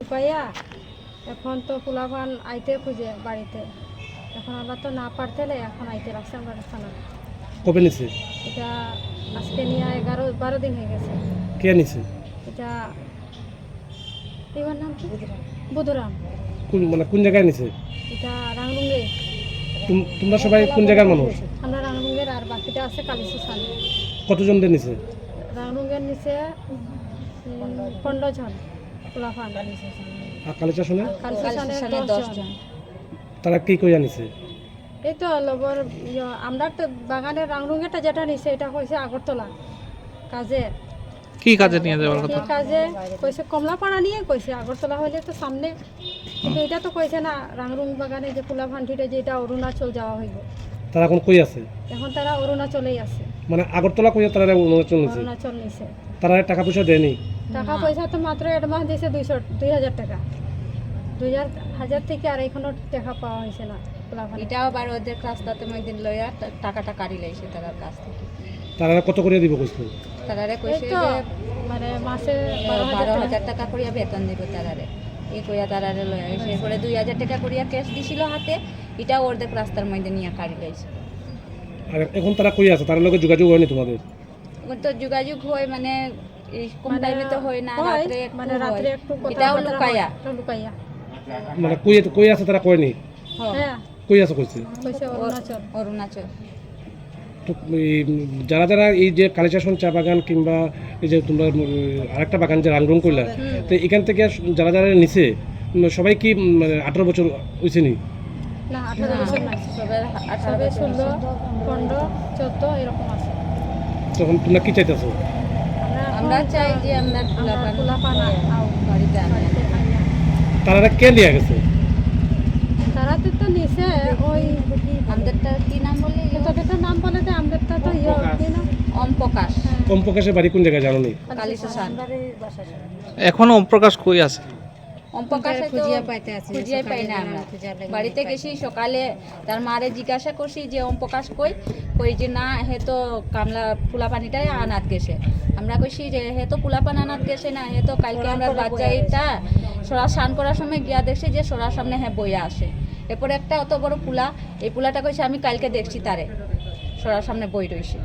পাইয়া এখন তো ফুলাভান আইতে খুঁজে বাড়িতে। এখন আমরা তো না পারতেলে এখন আইতে রাখছে আমরা থানা কবে নিছে? এটা আজকে নিয়ে এগারো বারো দিন হয়ে গেছে। কে নিছে? এটা এবার নাম কি? বুধুরাম। কোন মানে কোন জায়গায় নিছে? এটা রাংলুঙ্গে তুম- তোমরা সবাই কোন জায়গার মানুষ? আমরা রাংলুঙ্গের আর বাকিটা আছে কালিসুসান কতজনদের নিছে? রাংলুঙ্গের নিচে পনেরো জন। ফুলাফান আর কালিচা শুনে তারা কি কইয়া নিছে? এই তো লগর ইয়ে, আমরা তো বাগানের রাংরুঙ্গেটা যেটা নিছে এটা হয়েছে আগরতলা কাজে কি কাজে নিয়ে যাওয়ার কথা কাজে কইছে কমলাপাড়া নিয়ে কইছে আগরতলা হইলে তো সামনে। কিন্তু এটা তো কইছে না রাংরুং বাগানে যে ফুলা ভান্ডিটা যেটা অরুণাচল যাওয়া হইব। তারা এখন কই আছে? এখন তারা অরুণাচলেই আছে। মানে আগরতলা কইয়া তারা অরুণাচল নিছে? অরুণাচল নিছে। তারা টাকা পয়সা দেয়নি। টাকা পয়সা তো মাত্র অ্যাডভান্স দিয়েছে দুইশো দুই হাজার টাকা। দুই হাজার থেকে আর এখনও টাকা পাওয়া হয়েছে না এটাও আবার ওদের রাস্তাতে মধ্যে লইয়া টাকাটা কাড়ি লাইছে তার কাছ থেকে। তারা কত করে দিব কইছিল তারারে কইছে যে মানে মাসে বারো হাজার বারো টাকা। হাজার টাকা করিয়া বেতন দিব তারারে। এই কইয়া তারারে লইয়া আইছে। এরপরে দুই হাজার টাকা করিয়া ক্যাশ দিছিল হাতে এটা ওদের রাস্তার মধ্যে নিয়ে কাড়ি লাইছে। আর এখন তারা কই আছে? তার লগে যোগাযোগ হয়নি তোমাদের? তো যোগাযোগ হয় মানে এই কম মানে টাইমে তো হয় না রাত্রে মানে। রাত্রে একটু এটাও লুকাইয়া লুকাইয়া মানে কই কই আছে তারা কয়নি? হ্যাঁ, হ্যাঁ। কই আছে কইছে? অরুণাচল। অরুণাচল। যারা যারা এই যে কালিচাশন চা বাগান কিংবা এই যে তোমরা আরেকটা বাগান যে রাংরং করলা তো এখান থেকে যারা যারা নিছে সবাই কি মানে আঠারো বছর হয়েছে নি? না আঠারো বছর না সবের আঠারো ষোলো পনেরো চোদ্দ এরকম আছে। তখন তোমরা কি চাইতেছো? আমরা চাই যে আমরা বাড়িতে। তারা কে নিয়ে গেছে? তারাতে তো নিছে ওই আমাদেরটা কি নাম বলে? তোদের নাম বলে যে আমাদেরটা তো ইয়ে কি নাম? ওম প্রকাশ কম প্রকাশের বাড়ি কোন জায়গায় জানো নি? কালিশান এখনও প্রকাশ কই আছে? ওম প্রকাশে তো খুঁজিয়ে পাই না আমরা। বাড়িতে গেছি সকালে তার মারে জিজ্ঞাসা করছি যে ওম প্রকাশ কই? কই যে না হে তো কামলা ফুলা পানিটাই আনাত গেছে। আমরা কইছি যে হে তো ফুলা পানি আনাত গেছে না হে তো কালকে আমরা বাচ্চা এটা সরা স্নান করার সময় গিয়া দেখছি যে সরার সামনে হ্যাঁ বইয়া আসে। এরপরে একটা অত বড় পুলা এই পুলাটা কইছে আমি কালকে দেখছি তারে। সরার সামনে বই রইছে।